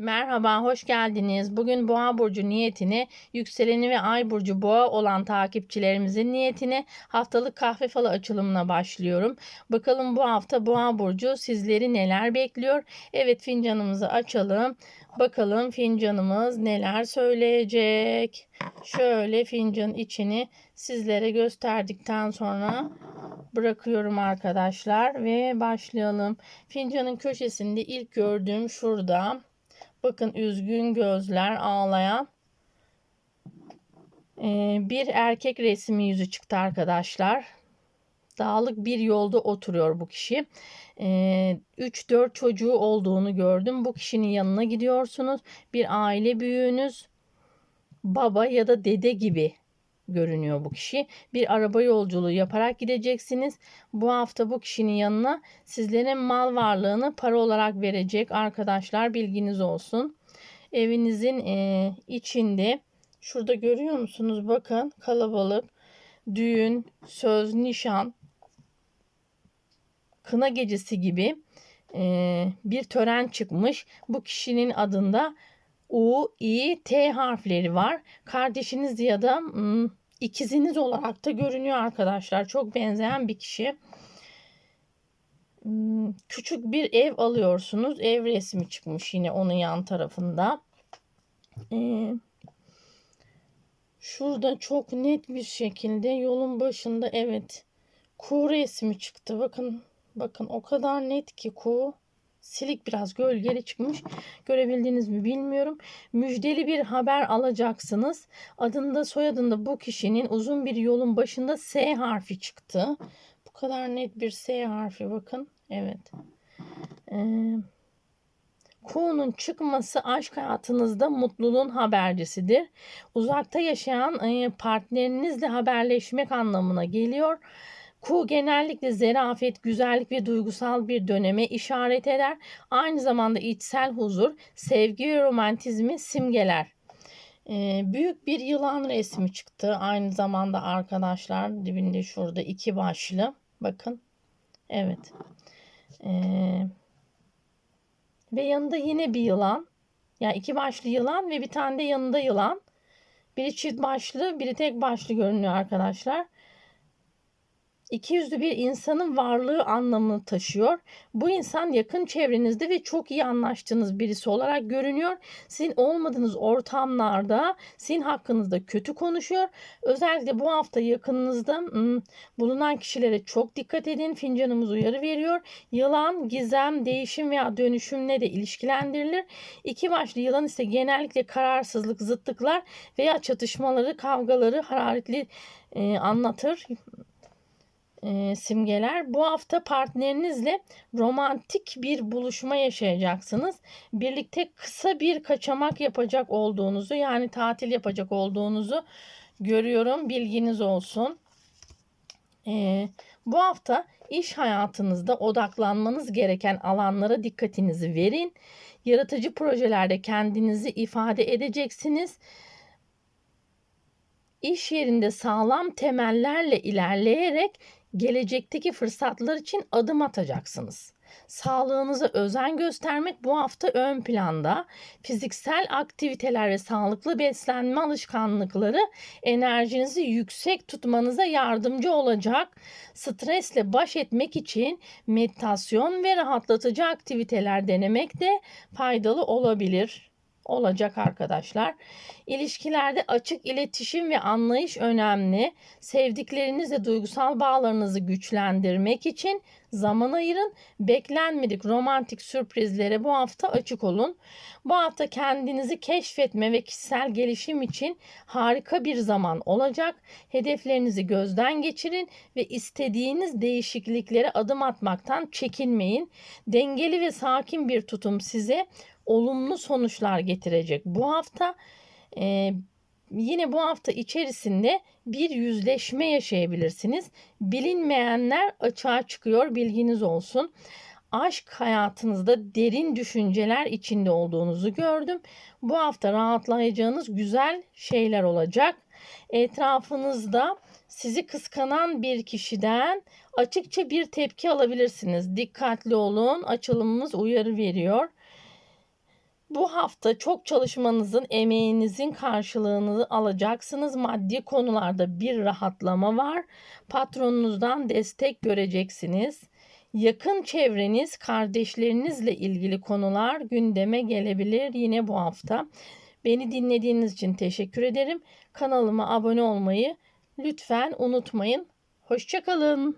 Merhaba, hoş geldiniz. Bugün Boğa burcu niyetini, yükseleni ve ay burcu Boğa olan takipçilerimizin niyetini haftalık kahve falı açılımına başlıyorum. Bakalım bu hafta Boğa burcu sizleri neler bekliyor? Evet, fincanımızı açalım. Bakalım fincanımız neler söyleyecek. Şöyle fincanın içini sizlere gösterdikten sonra bırakıyorum arkadaşlar ve başlayalım. Fincanın köşesinde ilk gördüğüm şurada. Bakın üzgün gözler ağlayan ee, bir erkek resmi yüzü çıktı arkadaşlar. Dağlık bir yolda oturuyor bu kişi. 3-4 çocuğu olduğunu gördüm. Bu kişinin yanına gidiyorsunuz. Bir aile büyüğünüz baba ya da dede gibi görünüyor bu kişi. Bir araba yolculuğu yaparak gideceksiniz. Bu hafta bu kişinin yanına sizlerin mal varlığını para olarak verecek arkadaşlar bilginiz olsun. Evinizin e, içinde şurada görüyor musunuz? Bakın kalabalık düğün, söz, nişan, kına gecesi gibi e, bir tören çıkmış. Bu kişinin adında U, I, T harfleri var. Kardeşiniz ya da hmm, ikiziniz olarak da görünüyor arkadaşlar. Çok benzeyen bir kişi. Hmm, küçük bir ev alıyorsunuz. Ev resmi çıkmış yine onun yan tarafında. Ee, şurada çok net bir şekilde yolun başında evet kuğu resmi çıktı. Bakın bakın o kadar net ki kuğu silik biraz gölgeli çıkmış. Görebildiğiniz mi bilmiyorum. Müjdeli bir haber alacaksınız. Adında soyadında bu kişinin uzun bir yolun başında S harfi çıktı. Bu kadar net bir S harfi bakın. Evet. Ee, Kuğunun çıkması aşk hayatınızda mutluluğun habercisidir. Uzakta yaşayan e, partnerinizle haberleşmek anlamına geliyor. Ku genellikle zerafet, güzellik ve duygusal bir döneme işaret eder. Aynı zamanda içsel huzur, sevgi ve romantizmi simgeler. Ee, büyük bir yılan resmi çıktı. Aynı zamanda arkadaşlar dibinde şurada iki başlı. Bakın. Evet. Ee, ve yanında yine bir yılan. Yani iki başlı yılan ve bir tane de yanında yılan. Biri çift başlı, biri tek başlı görünüyor arkadaşlar iki yüzlü bir insanın varlığı anlamını taşıyor. Bu insan yakın çevrenizde ve çok iyi anlaştığınız birisi olarak görünüyor. Sizin olmadığınız ortamlarda sizin hakkınızda kötü konuşuyor. Özellikle bu hafta yakınınızda hmm, bulunan kişilere çok dikkat edin. Fincanımız uyarı veriyor. Yılan, gizem, değişim veya dönüşümle de ilişkilendirilir. İki başlı yılan ise genellikle kararsızlık, zıtlıklar veya çatışmaları, kavgaları hararetli e, anlatır e, simgeler. Bu hafta partnerinizle romantik bir buluşma yaşayacaksınız. Birlikte kısa bir kaçamak yapacak olduğunuzu yani tatil yapacak olduğunuzu görüyorum. Bilginiz olsun. E, bu hafta iş hayatınızda odaklanmanız gereken alanlara dikkatinizi verin. Yaratıcı projelerde kendinizi ifade edeceksiniz iş yerinde sağlam temellerle ilerleyerek gelecekteki fırsatlar için adım atacaksınız. Sağlığınıza özen göstermek bu hafta ön planda. Fiziksel aktiviteler ve sağlıklı beslenme alışkanlıkları enerjinizi yüksek tutmanıza yardımcı olacak. Stresle baş etmek için meditasyon ve rahatlatıcı aktiviteler denemek de faydalı olabilir olacak arkadaşlar. İlişkilerde açık iletişim ve anlayış önemli. Sevdiklerinizle duygusal bağlarınızı güçlendirmek için zaman ayırın. Beklenmedik romantik sürprizlere bu hafta açık olun. Bu hafta kendinizi keşfetme ve kişisel gelişim için harika bir zaman olacak. Hedeflerinizi gözden geçirin ve istediğiniz değişikliklere adım atmaktan çekinmeyin. Dengeli ve sakin bir tutum size olumlu sonuçlar getirecek. Bu hafta e, yine bu hafta içerisinde bir yüzleşme yaşayabilirsiniz. Bilinmeyenler açığa çıkıyor bilginiz olsun. Aşk hayatınızda derin düşünceler içinde olduğunuzu gördüm. Bu hafta rahatlayacağınız güzel şeyler olacak. Etrafınızda sizi kıskanan bir kişiden açıkça bir tepki alabilirsiniz. Dikkatli olun. Açılımımız uyarı veriyor. Bu hafta çok çalışmanızın, emeğinizin karşılığını alacaksınız. Maddi konularda bir rahatlama var. Patronunuzdan destek göreceksiniz. Yakın çevreniz, kardeşlerinizle ilgili konular gündeme gelebilir yine bu hafta. Beni dinlediğiniz için teşekkür ederim. Kanalıma abone olmayı lütfen unutmayın. Hoşçakalın.